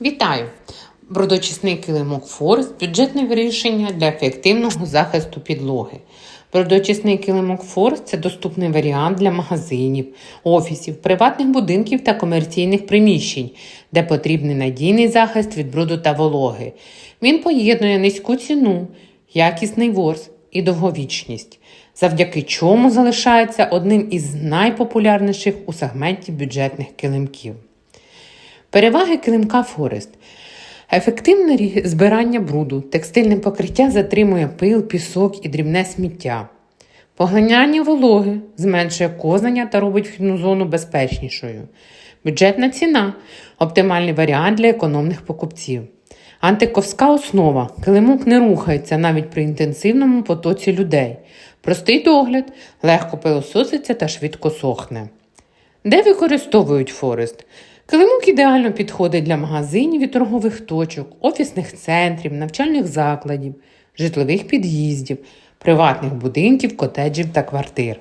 Вітаю! Бродочисний килимок Форест бюджетне рішення для ефективного захисту підлоги. Бродочисний килимок Форест це доступний варіант для магазинів, офісів, приватних будинків та комерційних приміщень, де потрібний надійний захист від бруду та вологи. Він поєднує низьку ціну, якісний ворс і довговічність, завдяки чому залишається одним із найпопулярніших у сегменті бюджетних килимків. Переваги килимка Форест. Ефективне збирання бруду, текстильне покриття затримує пил, пісок і дрібне сміття. Поглиняння вологи зменшує кознення та робить вхідну зону безпечнішою. Бюджетна ціна оптимальний варіант для економних покупців. Антиковська основа. Килимок не рухається навіть при інтенсивному потоці людей. Простий догляд, легко пилососиться та швидко сохне. Де використовують Форест? Килимок ідеально підходить для магазинів і торгових точок, офісних центрів, навчальних закладів, житлових під'їздів, приватних будинків, котеджів та квартир.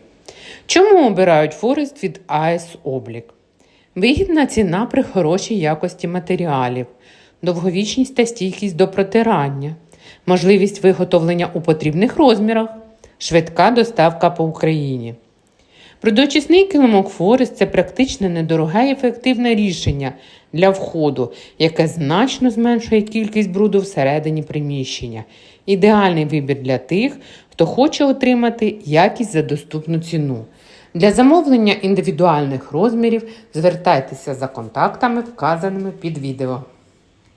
Чому обирають Форест від АЕС Облік? Вигідна ціна при хорошій якості матеріалів, довговічність та стійкість до протирання, можливість виготовлення у потрібних розмірах, швидка доставка по Україні. Продочисний килимок Форест це практично недороге і ефективне рішення для входу, яке значно зменшує кількість бруду всередині приміщення. Ідеальний вибір для тих, хто хоче отримати якість за доступну ціну. Для замовлення індивідуальних розмірів звертайтеся за контактами, вказаними під відео.